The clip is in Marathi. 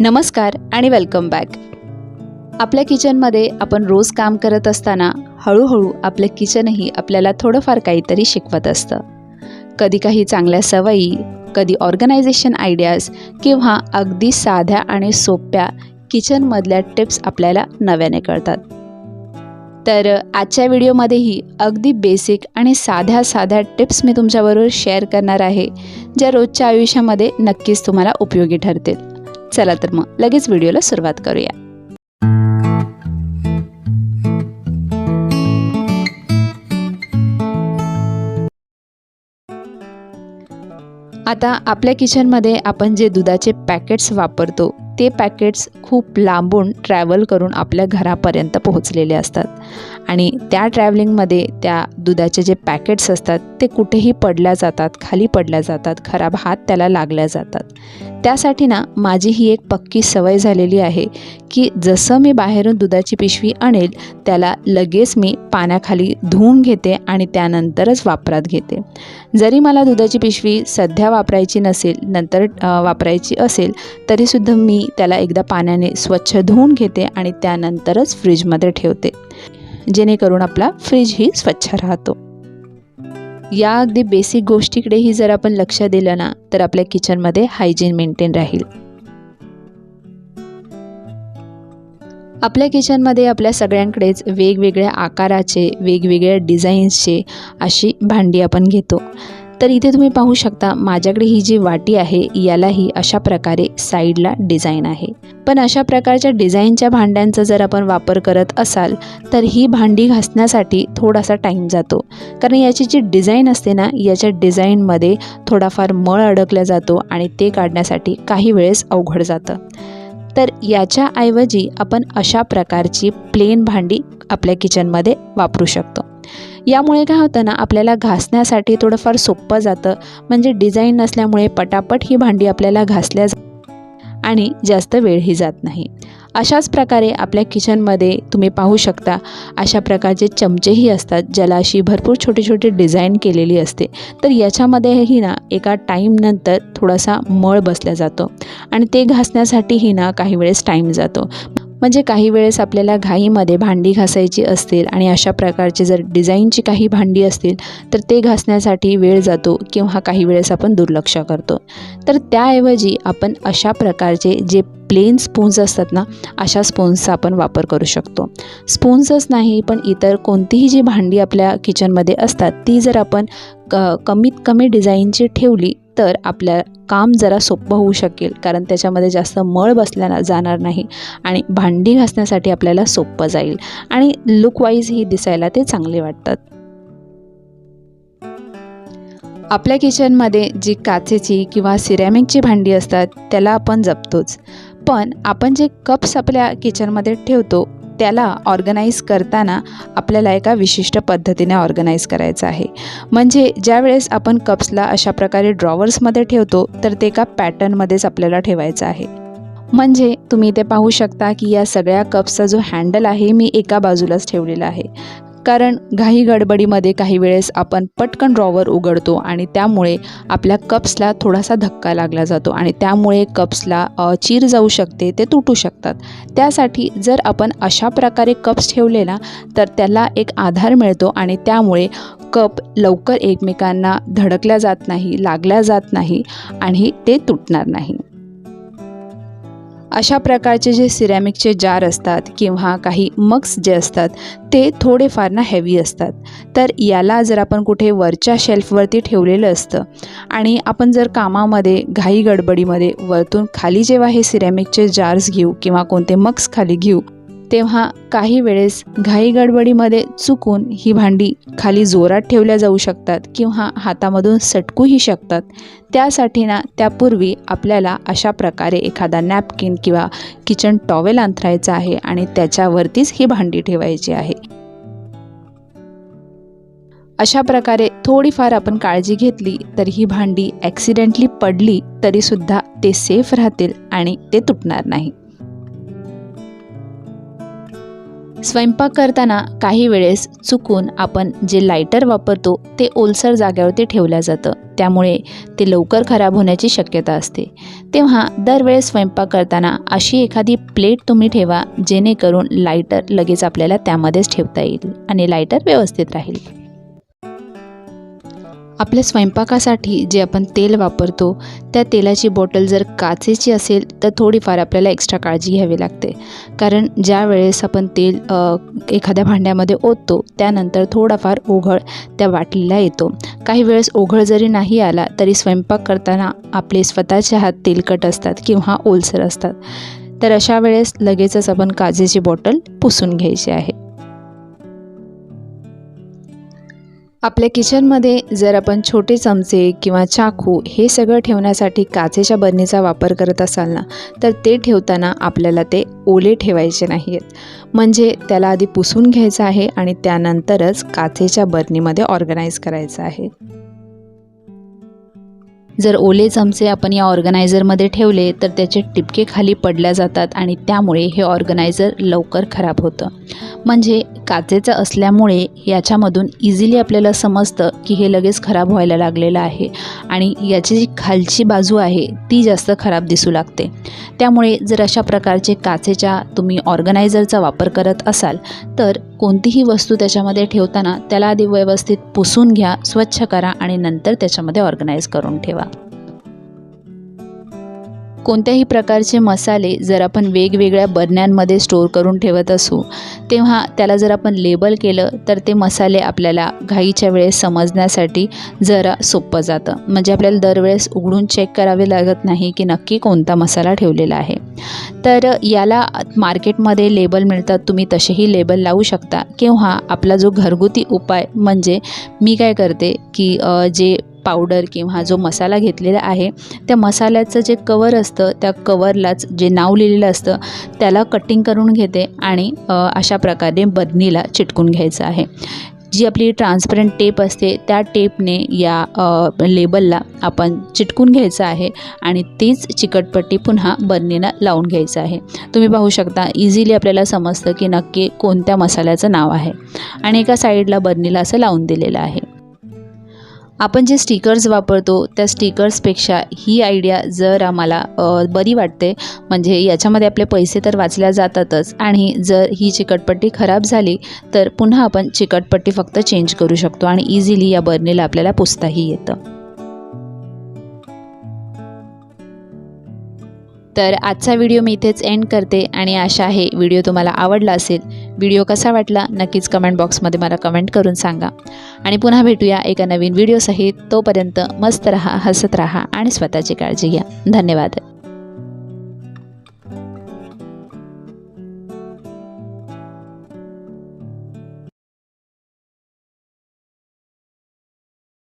नमस्कार आणि वेलकम बॅक आपल्या किचनमध्ये आपण रोज काम करत असताना हळूहळू आपलं किचनही आपल्याला थोडंफार काहीतरी शिकवत असतं. कधी काही चांगल्या सवयी कधी ऑर्गनायझेशन आयडियाज किंवा अगदी साध्या आणि सोप्या किचनमधल्या टिप्स आपल्याला नव्याने कळतात. तर आजच्या व्हिडिओमध्येही अगदी बेसिक आणि साध्या साध्या टिप्स मी तुमच्याबरोबर शेअर करणार आहे ज्या रोजच्या आयुष्यामध्ये नक्कीच तुम्हाला उपयोगी ठरतील. चला तर मग लगेच व्हिडिओला सुरुवात करूया. आता आपल्या किचनमध्ये आपण जे दुधाचे पॅकेट्स वापरतो ते पॅकेट्स खूप लांबून ट्रॅव्हल करून आपल्या घरापर्यंत पोहोचलेले असतात. आणि त्या ट्रॅव्हलिंगमध्ये त्या दुधाचे जे पॅकेट्स असतात ते कुठेही पडल्या जातात खाली पडल्या जातात खराब हात त्याला लागल्या जातात. त्यासाठी ना माझी ही एक पक्की सवय झालेली आहे की जसं मी बाहेरून दुधाची पिशवी आणेल त्याला लगेच मी पाण्याखाली धुवून घेते आणि त्यानंतरच वापरात घेते. जरी मला दुधाची पिशवी सध्या वापरायची नसेल नंतर वापरायची असेल तरीसुद्धा मी त्याला एकदा पाण्याने स्वच्छ धुवून घेते आणि त्यानंतरच फ्रीजमध्ये ठेवते. जेणेकरून आपला फ्रीजही स्वच्छ राहतो. या अगदी बेसिक गोष्टीकडेही जर आपण लक्ष दिलं ना तर आपल्या किचनमध्ये हायजीन मेंटेन राहील. आपल्या किचनमध्ये आपल्या सगळ्यांकडेच वेगवेगळ्या आकाराचे वेगवेगळ्या डिझाईन्सचे अशी भांडी आपण घेतो. तर इथे तुम्ही पाहू शकता माझ्याकडे ही जी वाटी आहे यालाही अशा प्रकारे साईडला डिझाईन आहे. पण अशा प्रकारच्या डिझाईनच्या भांड्यांचा जर आपण वापर करत असाल तर ही भांडी घासण्यासाठी थोडासा टाईम जातो. कारण याची जी डिझाईन असते ना याच्या डिझाईनमध्ये थोडाफार मळ अडकला जातो आणि ते काढण्यासाठी काही वेळेस अवघड जातं. तर याच्याऐवजी आपण अशा प्रकारची प्लेन भांडी आपल्या किचनमध्ये वापरू शकतो. यामुळे काय होतं ना आपल्याला घासण्यासाठी थोडंफार सोपं जातं. म्हणजे डिझाईन नसल्यामुळे पटापट ही भांडी आपल्याला घासल्या आणि जास्त वेळही जात नाही. अशाच प्रकारे आपल्या किचनमध्ये तुम्ही पाहू शकता अशा प्रकारचे चमचेही असतात ज्याला अशी भरपूर छोटी छोटी डिझाईन केलेली असते. तर याच्यामध्येही ना एका टाईमनंतर थोडासा मळ बसला जातो. आणि ते घासण्यासाठीही ना काही वेळेस टाईम जातो. म्हणजे काही वेळेस आपल्याला घाईमध्ये भांडी घासायची असतील आणि अशा प्रकारचे जर डिझाईनची काही भांडी असतील तर ते घासण्यासाठी वेळ जातो किंवा काही वेळेस आपण दुर्लक्ष करतो. तर त्याऐवजी आपण अशा प्रकारचे जे प्लेन स्पून्स असतात ना अशा स्पून्सचा आपण वापर करू शकतो. स्पून्सच नाही पण इतर कोणतीही जी भांडी आपल्या किचनमध्ये असतात ती जर आपण क कमीत कमी डिझाईनची ठेवली तर आपल्या काम जरा सोपं होऊ शकेल कारण त्याच्यामध्ये जास्त मळ बसल्या जाणार नाही आणि भांडी घासण्यासाठी आपल्याला सोपं जाईल आणि लुकवाईजही दिसायला ते चांगले वाटतात. आपल्या किचनमध्ये जी काचेची किंवा सिरॅमिकची भांडी असतात त्याला आपण जपतोच. पण आपण जे कप्स आपल्या किचनमध्ये ठेवतो त्याला ऑर्गनाईज करताना आपल्याला एका विशिष्ट पद्धतीने ऑर्गनाईज करायचं आहे. म्हणजे ज्या वेळेस आपण कप्सला अशा प्रकारे ड्रॉवर्समध्ये ठेवतो तर ते एका पॅटर्नमध्येच आपल्याला ठेवायचं आहे. म्हणजे तुम्ही इथे पाहू शकता की या सगळ्या कप्सचा जो हँडल आहे मी एका बाजूलाच ठेवलेला आहे. कारण घाई गडबडीमध्ये काही वेळेस आपण पटकन ड्रॉवर उघडतो आणि त्यामुळे आपल्या कप्सला थोडासा धक्का लागला जातो आणि त्यामुळे कप्सला चीर जाऊ शकते ते तुटू शकतात. त्यासाठी जर आपण अशा प्रकारे कप्स ठेवले ना तर त्याला एक आधार मिळतो आणि त्यामुळे कप लवकर एकमेकांना धडकल्या जात नाही लागल्या जात नाही आणि ते तुटणार नाही. अशा प्रकारचे जे सिरॅमिकचे जार असतात किंवा काही मग्स जे असतात ते थोडेफार ना हेवी असतात. तर याला जर आपण कुठे वरच्या शेल्फवरती ठेवलेलं असतं आणि आपण जर कामामध्ये घाई गडबडीमध्ये वरतून खाली जेव्हा हे सिरॅमिकचे जार्स घेऊ किंवा कोणते मग्स खाली घेऊ तेव्हा काही वेळेस घाई गडबडीमध्ये चुकून ही भांडी खाली जोरात ठेवल्या जाऊ शकतात किंवा हातामधून सटकूही शकतात. त्यासाठी ना त्यापूर्वी आपल्याला अशा प्रकारे एखादा नॅपकिन किंवा किचन टॉवेल अंथरायचा आहे आणि त्याच्यावरतीच ही भांडी ठेवायची आहे. अशा प्रकारे थोडीफार आपण काळजी घेतली तर ही भांडी ॲक्सिडेंटली पडली तरीसुद्धा ते सेफ राहतील आणि ते तुटणार नाही. स्वयंपाक करताना काही वेळेस चुकून आपण जे लायटर वापरतो ते ओलसर जाग्यावरती ठेवलं जातं. त्यामुळे ते लवकर खराब होण्याची शक्यता असते. तेव्हा दरवेळेस स्वयंपाक करताना अशी एखादी प्लेट तुम्ही ठेवा जेणेकरून लायटर लगेच आपल्याला त्यामध्येच ठेवता येईल आणि लायटर व्यवस्थित राहील. आपल्या स्वयंपाकासाठी जे आपण तेल वापरतो त्या तेलाची बॉटल जर काचेची असेल तर थोडीफार आपल्याला एक्स्ट्रा काळजी घ्यावी लागते. कारण ज्या वेळेस आपण तेल एखाद्या भांड्यामध्ये ओततो त्यानंतर थोडाफार ओघळ त्या बाटलीला येतो. काही वेळेस ओघळ जरी नाही आला तरी स्वयंपाक करताना आपले स्वतःचे हात तेलकट असतात किंवा ओलसर असतात. तर अशा वेळेस लगेचच आपण काचेची बॉटल पुसून घ्यायची आहे. आपल्या किचनमध्ये जर आपण छोटे चमचे किंवा चाकू हे सगळं ठेवण्यासाठी काचेच्या बरणीचा वापर करत असाल ना तर ते ठेवताना आपल्याला ते ओले ठेवायचे नाही आहेत म्हणजे त्याला आधी पुसून घ्यायचं आहे आणि त्यानंतरच काचेच्या बरणीमध्ये ऑर्गनाईज करायचं आहे. जर ओले चमचे आपण या ऑर्गनायझरमध्ये ठेवले तर त्याचे टिपके खाली पडल्या जातात आणि त्यामुळे हे ऑर्गनायझर लवकर खराब होतं. म्हणजे काचेचं असल्यामुळे याच्यामधून इझिली आपल्याला समजतं की हे लगेच खराब व्हायला लागलेलं आहे आणि याची जी खालची बाजू आहे ती जास्त खराब दिसू लागते. त्यामुळे जर अशा प्रकारचे काचेच्या तुम्ही ऑर्गनायझरचा वापर करत असाल तर कोणतीही वस्तू त्याच्यामध्ये ठेवताना त्याला आधी व्यवस्थित पुसून घ्या स्वच्छ करा आणि नंतर त्याच्यामध्ये ऑर्गनाईज करून ठेवा. कोणत्याही प्रकारचे मसाले जर आपण वेगवेगळ्या बरण्यांमध्ये स्टोअर करून ठेवत असू तेव्हा त्याला जर आपण लेबल केलं तर ते मसाले आपल्याला घाईच्या वेळेस समजण्यासाठी जरा सोपं जातं. म्हणजे आपल्याला दरवेळेस उघडून चेक करावे लागत नाही की नक्की कोणता मसाला ठेवलेला आहे. तर याला मार्केटमध्ये लेबल मिळतात तुम्ही तसेही लेबल लावू शकता. किंवा आपला जो घरगुती उपाय म्हणजे मी काय करते की जे पावडर किंवा जो मसाला घेतलेला आहे त्या मसाल्याचं जे कवर असतं त्या कवरलाच जे नाव लिहिलेलं असतं त्याला कटिंग करून घेते आणि अशा प्रकारे बदनीला चिटकून घ्यायचं आहे. जी आपली ट्रान्सपरंट टेप असते त्या टेपने या लेबलला आपण चिटकून घ्यायचं आहे आणि तीच चिकटपट्टी पुन्हा बरणीला लावून घ्यायचं आहे. तुम्ही पाहू शकता इझिली आपल्याला समजतं की नक्की कोणत्या मसाल्याचं नाव आहे. आणि एका साईडला बर्नीला असं लावून दिलेलं आहे. आपण जे स्टिकर्स वापरतो त्या स्टिकर्सपेक्षा ही आयडिया जर आम्हाला बरी वाटते म्हणजे याच्यामध्ये आपले पैसे तर वाचल्या जातातच आणि जर ही चिकटपट्टी खराब झाली तर पुन्हा आपण चिकटपट्टी फक्त चेंज करू शकतो आणि इझिली या बर्नीला आपल्याला पुसताही येतं. तर आजचा व्हिडिओ मी इथेच एंड करते आणि आशा आहे व्हिडिओ तुम्हाला आवडला असेल. व्हिडिओ कसा वाटला नक्कीच कमेंट बॉक्समध्ये मला कमेंट करून सांगा. आणि पुन्हा भेटूया एका नवीन व्हिडिओसहित तोपर्यंत मस्त रहा हसत रहा आणि स्वतःची काळजी घ्या. धन्यवाद.